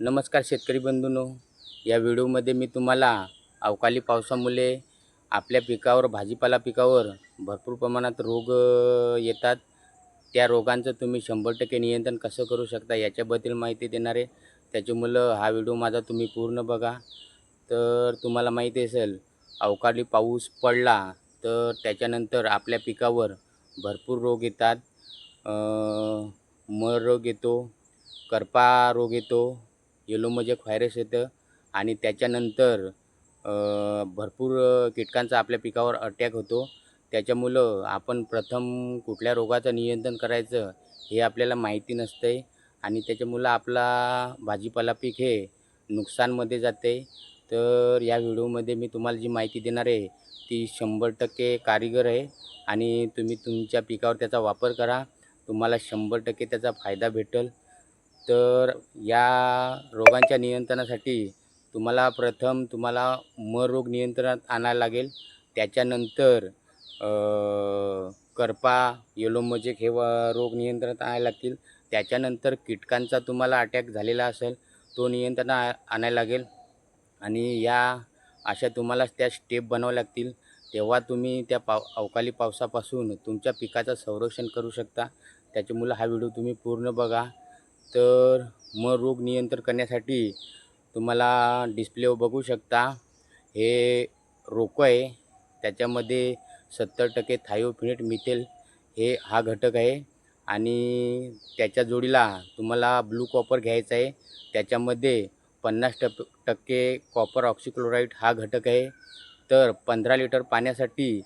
नमस्कार शेतकरी बंधूंनो. या व्हिडिओमध्ये मी तुम्हाला अवकाळी पावसामुळे आपल्या पिकावर भाजीपाला पिकावर भरपूर प्रमाणात रोग येतात. त्या रोगांचं तुम्ही शंभर टक्के नियंत्रण कसं करू शकता याच्याबद्दल माहिती देणार आहे. त्याच्यामुळं हा व्हिडिओ माझा तुम्ही पूर्ण बघा. तर तुम्हाला माहिती असेल अवकाळी पाऊस पडला तर त्याच्यानंतर आपल्या पिकावर भरपूर रोग येतात. मर रोग येतो करपा रोग येतो येलो मोजेक व्हायरस येतं आणि त्याच्यानंतर भरपूर कीटकांचा आपल्या पिकावर अटॅक होतो. त्याच्यामुळं आपण प्रथम कुठल्या रोगाचं नियंत्रण करायचं हे आपल्याला माहिती नसते आणि त्याच्यामुळं आपला भाजीपाला पीक हे नुकसानमध्ये जाते तर या व्हिडिओमध्ये मी तुम्हाला जी माहिती देणार आहे ती शंभर टक्के कारीगर आहे आणि तुम्ही तुमच्या पिकावर त्याचा वापर करा. तुम्हाला शंभर टक्के त्याचा फायदा भेटेल. तर या रोगांच्या नियंत्रणासाठी तुम्हाला प्रथम तुम्हाला मर रोग नियंत्रणात आणायला लागेल. त्याच्यानंतर करपा येलोमजेक हे रोग नियंत्रणात आणायला लागतील. त्याच्यानंतर कीटकांचा तुम्हाला अटॅक झालेला असेल तो नियंत्रण आ- आणायला लागेल. आणि या अशा तुम्हाला त्या स्टेप बनावं लागतील. तेव्हा तुम्ही त्या पाव अवकाळी पावसापासून तुमच्या पिकाचं संरक्षण करू शकता. त्याच्यामुळं हा व्हिडिओ तुम्ही पूर्ण बघा. तर मग रोग नियंत्रण करण्यासाठी तुम्हाला डिस्प्ले बघू शकता. हे रोको आहे. त्याच्यामध्ये सत्तर टक्के थायोफिनेट मिथेल हे हा घटक आहे. आणि त्याच्या जोडीला तुम्हाला ब्लू कॉपर घ्यायचा आहे. त्याच्यामध्ये पन्नास टप टक्के कॉपर ऑक्सिक्लोराईड हा घटक आहे. तर पंधरा लिटर पाण्यासाठी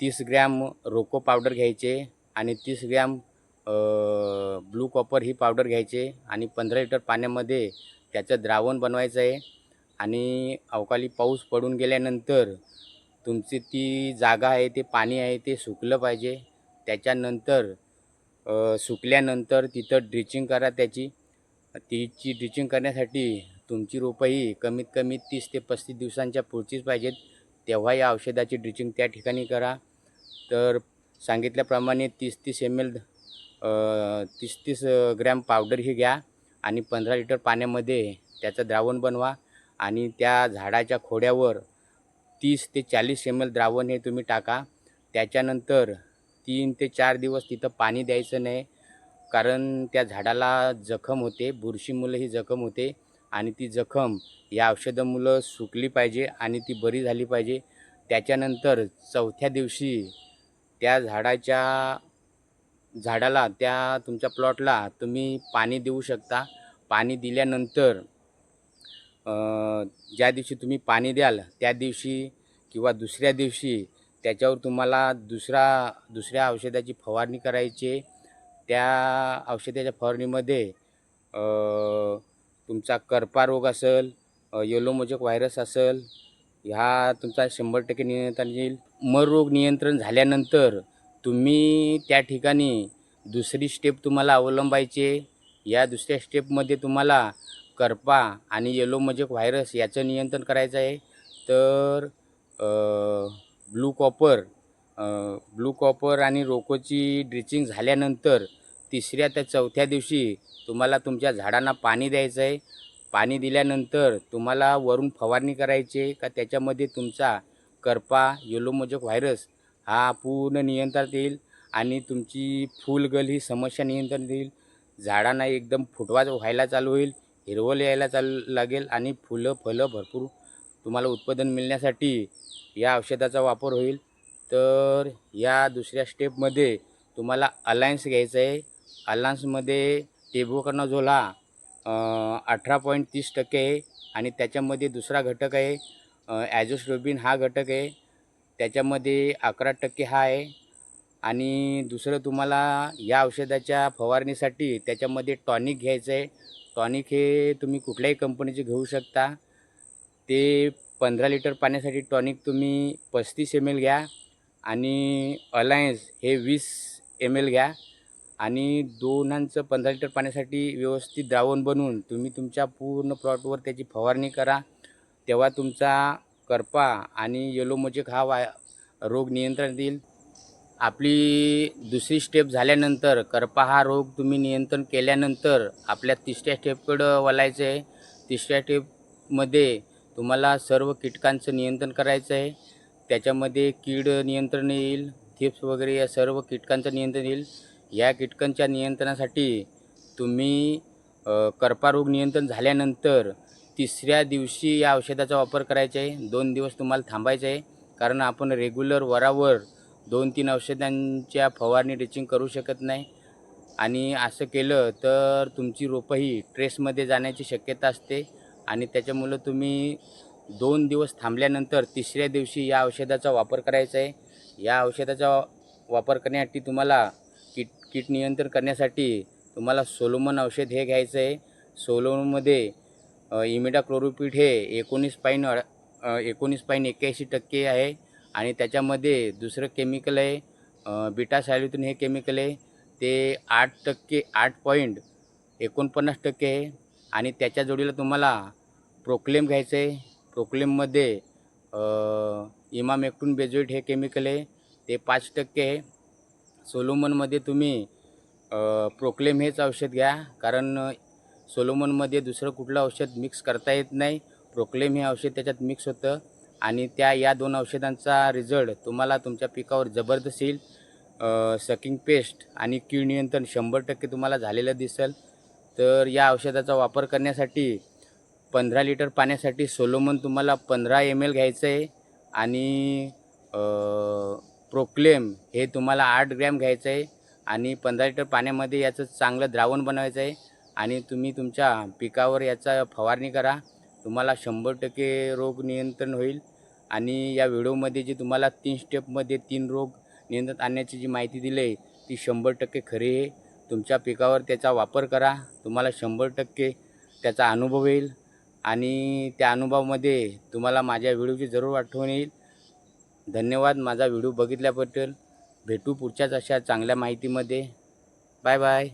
तीस ग्रॅम रोको पावडर घ्यायचे आणि तीस ग्रॅम ब्लू कॉपर ही पावडर घ्यायचे आणि पंधरा लिटर पाण्यामध्ये त्याचं द्रावण बनवायचं आहे आणि अवकाळी पाऊस पडून गेल्यानंतर तुमची ती जागा आहे ते पाणी आहे ते सुकलं पाहिजे. त्याच्यानंतर सुकल्यानंतर तिथं ड्रिचिंग करा त्याची. तिची ड्रिचिंग करण्यासाठी तुमची रोपं ही कमीत कमी तीस ते पस्तीस दिवसांच्या पुढचीच पाहिजेत. तेव्हा या औषधाची ड्रिचिंग त्या ठिकाणी करा. तर सांगितल्याप्रमाणे तीस तीस एम एल तीस तीस ग्रॅम पावडर ही घ्या आणि पंधरा लिटर पाण्यामध्ये त्याचं द्रावण बनवा आणि त्या झाडाच्या खोड्यावर तीस ते चाळीस एम एल द्रावण हे तुम्ही टाका. त्याच्यानंतर तीन ते चार दिवस तिथं पाणी द्यायचं नाही कारण त्या झाडाला जखम होते बुरशीमुळे ही जखम होते आणि ती जखम या औषधामुळं सुकली पाहिजे आणि ती बरी झाली पाहिजे. त्याच्यानंतर चौथ्या दिवशी त्या झाडाच्या झाडाला त्या तुमच्या प्लॉटला तुम्ही पाणी देऊ शकता. पाणी दिल्यानंतर ज्या दिवशी तुम्ही पाणी द्याल त्या दिवशी किंवा दुसऱ्या दिवशी त्याच्यावर तुम्हाला दुसरा दुसऱ्या औषधाची फवारणी करायची. त्या औषधाच्या फवारणीमध्ये तुमचा करपा रोग असेल येलो मोजेक व्हायरस असेल ह्या तुमचा शंभर टक्के नियंत्रण येईल. मर रोग नियंत्रण झाल्यानंतर तुम्ही त्या ठिकाणी दुसरी स्टेप तुम्हाला अवलंबायची या दुसऱ्या स्टेपमध्ये तुम्हाला करपा आणि येलो मोजेक व्हायरस याचं नियंत्रण करायचं आहे. तर ब्लू कॉपर ब्लू कॉपर आणि रोकोची ड्रिचिंग झाल्यानंतर तिसऱ्या त्या चौथ्या दिवशी तुम्हाला तुमच्या झाडांना पाणी द्यायचं आहे. पाणी दिल्यानंतर तुम्हाला वरून फवारणी करायची आहे का? त्याच्यामध्ये तुमचा करपा येलो मोजेक व्हायरस हा पूर्ण नियंत्रणात येईल आणि तुमची फुलगल ही समस्या नियंत्रणात येईल. झाडांना एकदम फुटवा व्हायला चालू होईल हिरवळ यायला चालू लागेल आणि फुलं फलं भरपूर तुम्हाला उत्पादन मिळण्यासाठी या औषधाचा वापर होईल. तर या दुसऱ्या स्टेपमध्ये तुम्हाला अलायन्स घ्यायचं आहे. अलायन्समध्ये टेबोकर्नाझोल हा अठरा पॉईंट तीस टक्के आहे आणि त्याच्यामध्ये दुसरा घटक आहे ॲझोस्ट्रोबिन हा घटक आहे. त्याच्यामध्ये अकरा टक्के हा आहे. आणि दुसरं तुम्हाला या औषधाच्या फवारणीसाठी त्याच्यामध्ये टॉनिक घ्यायचं आहे. टॉनिक हे तुम्ही कुठल्याही कंपनीचे घेऊ शकता. ते पंधरा लिटर पाण्यासाठी टॉनिक तुम्ही पस्तीस एम एल घ्या आणि अलायन्स हे वीस एम एल घ्या. आणि दोनांचं पंधरा लिटर पाण्यासाठी व्यवस्थित द्रावण बनवून तुम्ही तुमच्या पूर्ण प्लॉटवर त्याची फवारणी करा. तेव्हा तुमचा करपा आणि येलो मोजेक हा वाय रोग नियंत्रण येईल. आपली दुसरी स्टेप झाल्यानंतर करपा हा रोग तुम्ही नियंत्रण केल्यानंतर आपल्या तिसऱ्या स्टेपकडं वलायचं आहे. तिसऱ्या स्टेपमध्ये तुम्हाला सर्व कीटकांचं नियंत्रण करायचं आहे. त्याच्यामध्ये कीड नियंत्रण येईल थिप्स वगैरे या सर्व कीटकांचं नियंत्रण येईल. या कीटकांच्या नियंत्रणासाठी तुम्ही करपा रोग नियंत्रण झाल्यानंतर तिसऱ्या दिवशी या औषधाचा वापर करायचा आहे. दोन दिवस तुम्हाला थांबायचं आहे. कारण आपण रेग्युलर वरावर दोन तीन औषधांच्या फवारणी ड्रिचिंग करू शकत नाही. आणि असं केलं तर तुमची रोपंही ट्रेसमध्ये जाण्याची शक्यता असते. आणि त्याच्यामुळं तुम्ही दोन दिवस थांबल्यानंतर तिसऱ्या दिवशी या औषधाचा वापर करायचा आहे. या औषधाचा वापर करण्यासाठी तुम्हाला कीट कीट नियंत्रण करण्यासाठी तुम्हाला सोलोमन औषध हे घ्यायचं आहे. सोलोमनमध्ये इमिडाक्लोरोपिड हे एकोणीस पाईन एकोणीस पाईन एक्क्याऐंशी टक्के आहे आणि त्याच्यामध्ये दुसरं केमिकल आहे बिटा बीटा सॅल्युथिन हे केमिकल आहे. ते आठ टक्के आठ पॉईंट एकोणपन्नास टक्के आहे. आणि त्याच्या जोडीला तुम्हाला प्रोक्लेम घ्यायचं आहे प्रोक्लेममध्ये इमामेक्टून बेजोईट हे केमिकल आहे. ते पाच टक्के आहे. सोलोमनमध्ये तुम्ही प्रोक्लेम हेच औषध घ्या. कारण सोलोमनमध्ये दुसरं कुठलं औषध मिक्स करता येत नाही. प्रोक्लेम हे औषध त्याच्यात मिक्स होतं. आणि त्या या दोन औषधांचा रिझल्ट तुम्हाला तुमच्या पिकावर जबरदस्त येईल. सकिंग पेस्ट आणि कीड नियंत्रण शंभर टक्के तुम्हाला झालेलं दिसेल. तर या औषधाचा वापर करण्यासाठी पंधरा लिटर पाण्यासाठी सोलोमन तुम्हाला पंधरा एम एल घ्यायचं आहे. आणि प्रोक्लेम हे तुम्हाला आठ ग्रॅम घ्यायचं आहे. आणि पंधरा लिटर पाण्यामध्ये याचं चांगलं द्रावण बनवायचं आहे. आणि तुम्ही तुमच्या पिकावर याचा फवारणी करा. तुम्हाला शंभर टक्के रोग नियंत्रण होईल. आणि या व्हिडिओमध्ये जी तुम्हाला तीन स्टेपमध्ये तीन रोग नियंत्रण आणण्याची जी माहिती दिली आहे ती शंभर टक्के खरी आहे. तुमच्या पिकावर त्याचा वापर करा. तुम्हाला शंभर टक्के त्याचा अनुभव येईल. आणि त्या अनुभवामध्ये तुम्हाला माझ्या व्हिडिओची जरूर आठवण येईल. धन्यवाद माझा व्हिडिओ बघितल्याबद्दल. भेटू पुढच्याच अशा चांगल्या माहितीमध्ये. Bye bye.